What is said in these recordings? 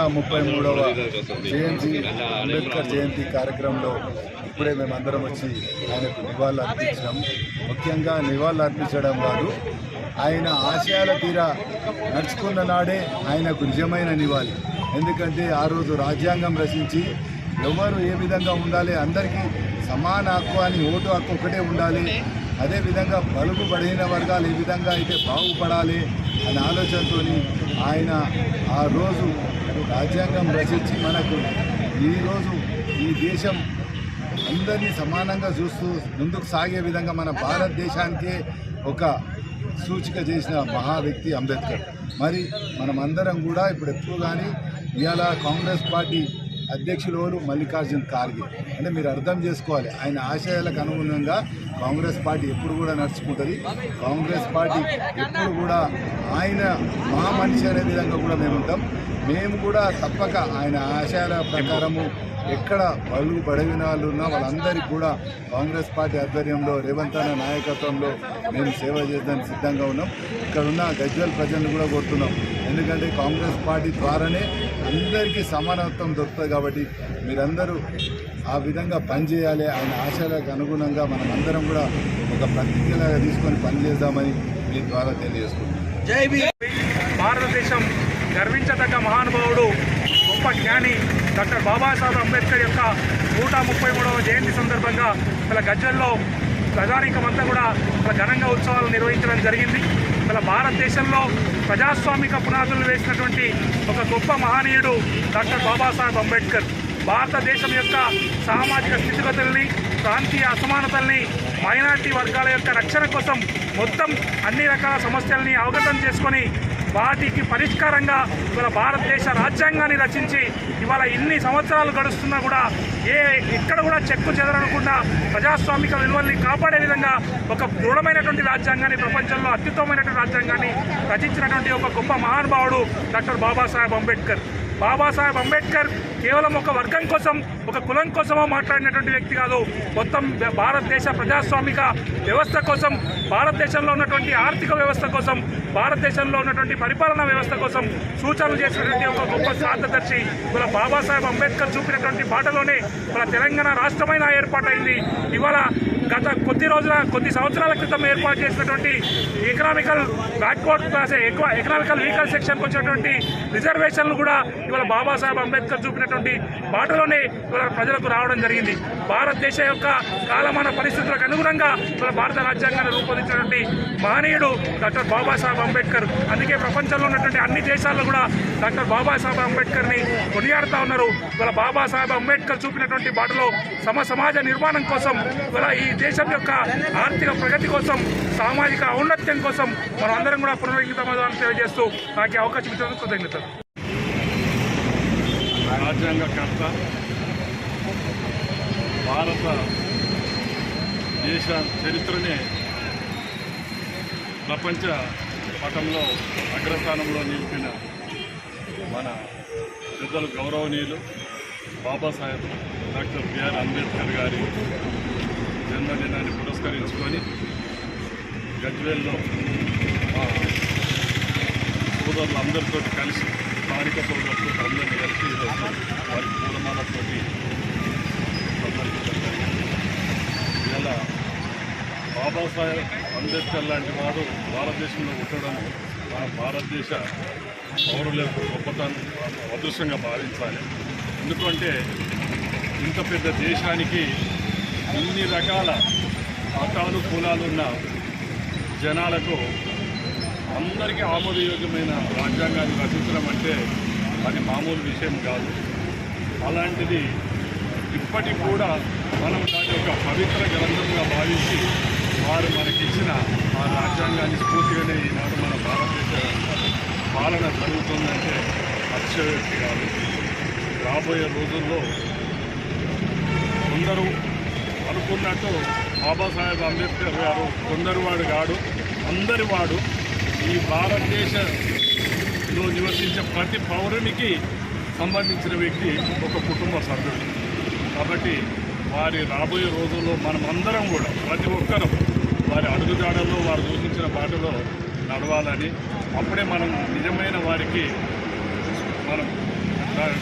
నూట ముప్పై మూడవ జయంతి అంబేద్కర్ జయంతి కార్యక్రమంలో ఇప్పుడే మేమందరం వచ్చి ఆయనకు నివాళులు అర్పించినాం. ముఖ్యంగా నివాళులు అర్పించడం కాదు ఆయన ఆశయాల తీర నడుచుకున్న నాడే ఆయనకు నిజమైన నివాళి. ఎందుకంటే ఆ రోజు రాజ్యాంగం రచించి ఎవరు ఏ విధంగా ఉండాలి అందరికీ సమాన హక్కు అని ఓటు హక్కు ఒకటే ఉండాలి. అదేవిధంగా బలుగు బలహీన వర్గాలు ఏ విధంగా అయితే బాగుపడాలి అనే ఆలోచనతోని ఆయన ఆ రోజు రాజ్యాంగం రచించి మనకు ఈరోజు ఈ దేశం అందరినీ సమానంగా చూస్తూ ముందుకు సాగే విధంగా మన భారతదేశానికే ఒక సూచిక చేసిన మహా వ్యక్తి అంబేద్కర్. మరి మనమందరం కూడా ఇప్పుడు ఎప్పుడు కానీ ఇవాళ కాంగ్రెస్ పార్టీ అధ్యక్షులు మల్లికార్జున్ ఖార్గే. అంటే మీరు అర్థం చేసుకోవాలి. ఆయన ఆశయాలకు అనుగుణంగా కాంగ్రెస్ పార్టీ ఎప్పుడు కూడా నడుచుకుంటుంది. కాంగ్రెస్ పార్టీ ఎప్పుడు కూడా ఆయన మా మనిషి అనే విధంగా కూడా మేము ఉంటాం. మేము కూడా తప్పక ఆయన ఆశయాల ప్రకారము ఎక్కడ బలుగు బడగిన వాళ్ళు ఉన్నా వాళ్ళందరికీ కూడా కాంగ్రెస్ పార్టీ ఆధ్వర్యంలో రేవంత్ అన్న నాయకత్వంలో మేము సేవ చేయడానికి సిద్ధంగా ఉన్నాం. ఇక్కడ ఉన్న గజ్వల్ ప్రజలను కూడా కోరుతున్నాం. ఎందుకంటే కాంగ్రెస్ పార్టీ ద్వారానే అందరికీ సమానత్వం దొరుకుతుంది కాబట్టి మీరందరూ ఆ విధంగా పనిచేయాలి. ఆయన ఆశయాలకు అనుగుణంగా మనం అందరం కూడా ఒక ప్రతిజ్ఞలాగా తీసుకొని పనిచేద్దామని మీ ద్వారా తెలియజేసుకుంటున్నాం భారతదేశం గర్వించదగ్గ మహానుభావుడు గొప్ప జ్ఞాని డాక్టర్ బాబాసాహెబ్ అంబేద్కర్ యొక్క నూట ముప్పై మూడవ జయంతి సందర్భంగా ఇలా గజ్జల్లో ప్రజానీకమంతా కూడా చాలా ఘనంగా ఉత్సవాలు నిర్వహించడం జరిగింది. ఇలా భారతదేశంలో ప్రజాస్వామిక పునాదులు వేసినటువంటి ఒక గొప్ప మహనీయుడు డాక్టర్ బాబాసాహెబ్ అంబేద్కర్. భారతదేశం యొక్క సామాజిక స్థితిగతుల్ని ప్రాంతీయ అసమానతల్ని మైనారిటీ వర్గాల యొక్క రక్షణ కోసం మొత్తం అన్ని రకాల సమస్యల్ని అవగతం చేసుకొని వాటికి పరిష్కారంగా ఇవాళ భారతదేశ రాజ్యాంగాన్ని రచించి ఇవాళ ఇన్ని సంవత్సరాలు గడుస్తున్నా కూడా ఏ ఎక్కడ కూడా చెక్కు చెదరనకుండా ప్రజాస్వామిక విలువల్ని కాపాడే విధంగా ఒక దృఢమైనటువంటి రాజ్యాంగాన్ని ప్రపంచంలో అత్యుత్తమైనటువంటి రాజ్యాంగాన్ని రచించినటువంటి ఒక గొప్ప మహానుభావుడు డాక్టర్ బాబాసాహెబ్ అంబేద్కర్. బాబాసాహెబ్ అంబేద్కర్ కేవలం ఒక వర్గం కోసం ఒక కులం కోసమో మాట్లాడినటువంటి వ్యక్తి కాదు. మొత్తం భారతదేశ ప్రజాస్వామిక వ్యవస్థ కోసం భారతదేశంలో ఉన్నటువంటి ఆర్థిక వ్యవస్థ కోసం భారతదేశంలో ఉన్నటువంటి పరిపాలనా వ్యవస్థ కోసం సూచనలు చేసినటువంటి ఒక గొప్ప మార్గదర్శి మన బాబాసాహెబ్ అంబేద్కర్ చూపినటువంటి బాటలోనే మన తెలంగాణ రాష్ట్రమైన ఏర్పాటైంది. ఇవాళ గత కొద్ది రోజుల కొద్ది సంవత్సరాల క్రితం ఏర్పాటు చేసినటువంటి ఎకనామికల్ బ్యాక్వర్డ్ క్లాస్ ఎక్కువ ఎకనామికల్ వీకల్ సెక్షన్కి వచ్చినటువంటి రిజర్వేషన్లు కూడా ఇవాళ బాబాసాహెబ్ అంబేద్కర్ చూపినటువంటి బాటలోనే ఇవాళ ప్రజలకు రావడం జరిగింది. భారతదేశ యొక్క కాలమాన పరిస్థితులకు అనుగుణంగా ఇవాళ భారత రాజ్యాంగాన్ని రూపొందించినటువంటి మహనీయుడు డాక్టర్ బాబాసాహెబ్ అంబేద్కర్. అందుకే ప్రపంచంలో ఉన్నటువంటి అన్ని దేశాల్లో కూడా డాక్టర్ బాబాసాహెబ్ అంబేద్కర్ని కొనియాడుతూ ఉన్నారు. ఇవాళ బాబాసాహెబ్ అంబేద్కర్ చూపినటువంటి బాటలో సమ సమాజ నిర్మాణం కోసం ఇవాళ ఈ దేశం యొక్క ఆర్థిక ప్రగతి కోసం సామాజిక ఔన్నత్యం కోసం మనం అందరం కూడా పునరంకితమని తెలియజేస్తూ నాకు అవకాశం ఇచ్చినందుకు కృతజ్ఞతలు. రాజ్యాంగకర్త భారత దేశ చరిత్రనే ప్రపంచ పటంలో అగ్రస్థానంలో నిలిపిన మన పెద్దలు గౌరవనీయులు బాబాసాహెబ్ డాక్టర్ బిఆర్ అంబేద్కర్ గారి జన్మదినాన్ని పురస్కరించుకొని గజ్వేల్లో సోదరులు అందరితో కలిసి స్థానిక సోదరులతో అందరినీ కలిసి వారి పూర్ణమాలతో ఇలా బాబాసాహెబ్ అంబేద్కర్ లాంటి వారు భారతదేశంలో ఉండడం మన భారతదేశ పౌరుల గొప్పతనం అదృష్టంగా భావించాలి. ఎందుకంటే ఇంత పెద్ద దేశానికి ఇన్ని రకాల మతాలు కులాలు ఉన్న జనాలకు అందరికీ ఆమోదయోగ్యమైన రాజ్యాంగాన్ని రచించడం అంటే అది మామూలు విషయం కాదు. అలాంటిది ఇప్పటికి కూడా మనం దాని యొక్క పవిత్ర గ్రంథంగా భావించి వారు మనకిచ్చిన ఆ రాజ్యాంగాన్ని స్ఫూర్తిగానే ఈనాడు మన భారతదేశ పాలన జరుగుతుందంటే అత్యవ్యక్తి కాదు. రాబోయే రోజుల్లో అనుకున్నట్టు బాబాసాహెబ్ అంబేద్కర్ గారు కొందరు వాడు కాడు అందరి వాడు ఈ భారతదేశంలో నివసించే ప్రతి పౌరునికి సంబంధించిన వ్యక్తి ఒక కుటుంబ సభ్యుడు. కాబట్టి వారి రాబోయే రోజుల్లో మనం అందరం కూడా ప్రతి ఒక్కరూ వారి అడుగుజాడల్లో వారు సూచించిన బాటలో నడవాలని అప్పుడే మనం నిజమైన వారికి మనం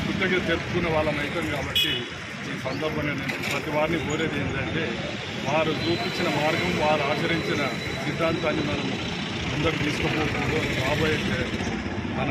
కృతజ్ఞత తెలుపుకునే వాళ్ళం అవుతాం కాబట్టి ఈ సందర్భంగా నేను ప్రతి వారిని కోరేది ఏంటంటే వారు చూపించిన మార్గం వారు ఆచరించిన సిద్ధాంతాన్ని మనం ముందుకు తీసుకుపోతుందో రాబోయే మన